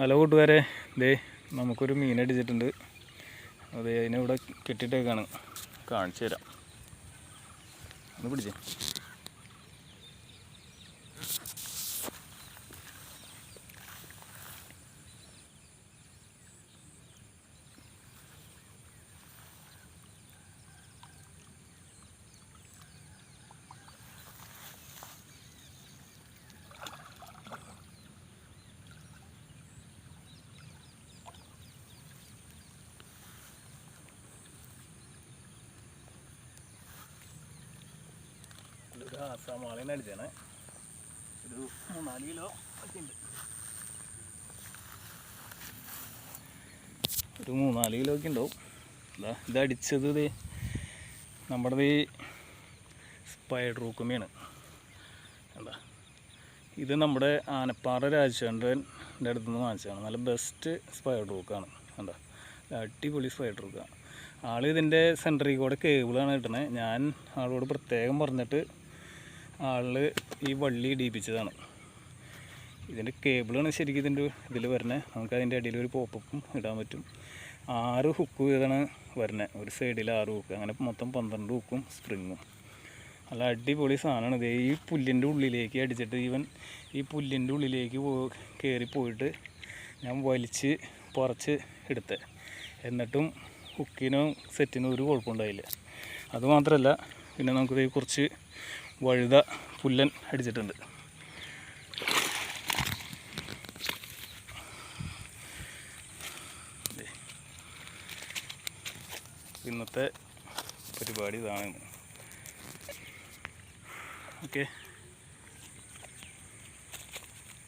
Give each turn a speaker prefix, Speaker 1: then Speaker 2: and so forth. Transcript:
Speaker 1: Hello കൂട്ടുകാരെ. ദേ നമുക്കൊരു മീൻ അടിച്ചിട്ടുണ്ട്. അതെ അതിനിവിടെ കെട്ടിട്ടേക്കാണ് കാണിച്ചു തരാം ഒന്ന് പിടിച്ചേ. ആസാമാളിനെ അടിച്ചാണ് ഒരു മൂന്നാൽ കിലോ ഒക്കെ ഉണ്ട്. ഒരു മൂന്നാൽ കിലോ ഒക്കെ ഉണ്ടാവും. ഇതാ ഇത് അടിച്ചത് ഇത് നമ്മുടെ ഈ സ്പൈഡർ റൂക്കുമിയാണ് എന്താ ഇത് നമ്മുടെ ആനപ്പാറ രാജചന്ദ്രന്റെ അടുത്ത് നിന്ന് വാങ്ങിച്ചതാണ്. നല്ല ബെസ്റ്റ് സ്പൈഡർ റൂക്കാണ് എന്താ അടിപൊളി സ്പൈഡർ റൂക്കാണ് ആൾ ഇതിന്റെ സെന്ററിൽ കൂടെ കേബിളാണ് കിട്ടുന്നത് ഞാൻ ആളോട് പ്രത്യേകം പറഞ്ഞിട്ട് ആൾ ഈ വള്ളി ഇടിയിപ്പിച്ചതാണ്. ഇതിന്റെ കേബിളാണ് ശരിക്കും ഇതിന്റെ ഇതിൽ വരണേ. നമുക്ക് അതിന്റെ അടിയിൽ ഒരു പോപ്പപ്പും ഇടാൻ പറ്റും. ആറ് ഹുക്ക് ഇതാണ് വരണേ. ഒരു സൈഡിൽ ആറ് ഹുക്ക്. അങ്ങനെ മൊത്തം പന്ത്രണ്ട് ഹുക്കും സ്പ്രിങ്ങും. നല്ല അടിപൊളി സാധനമാണ് ഇത്. ഈ പുല്ലിന്റെ ഉള്ളിലേക്ക് അടിച്ചിട്ട് ഈവൻ ഈ പുല്ലിന്റെ ഉള്ളിലേക്ക് പോ പോയിട്ട് ഞാൻ വലിച്ച് പറിച്ച് എടുത്ത്. എന്നിട്ടും ഹുക്കിനും സെറ്റിനും ഒരു കുഴപ്പമുണ്ടായില്ല. അതുമാത്രമല്ല പിന്നെ നമുക്കിത് കുറച്ച് വഴുത പുല്ലൻ അടിച്ചിട്ടുണ്ട്. ഇന്നത്തെ പരിപാടി ഇതാണ്. ഓക്കെ.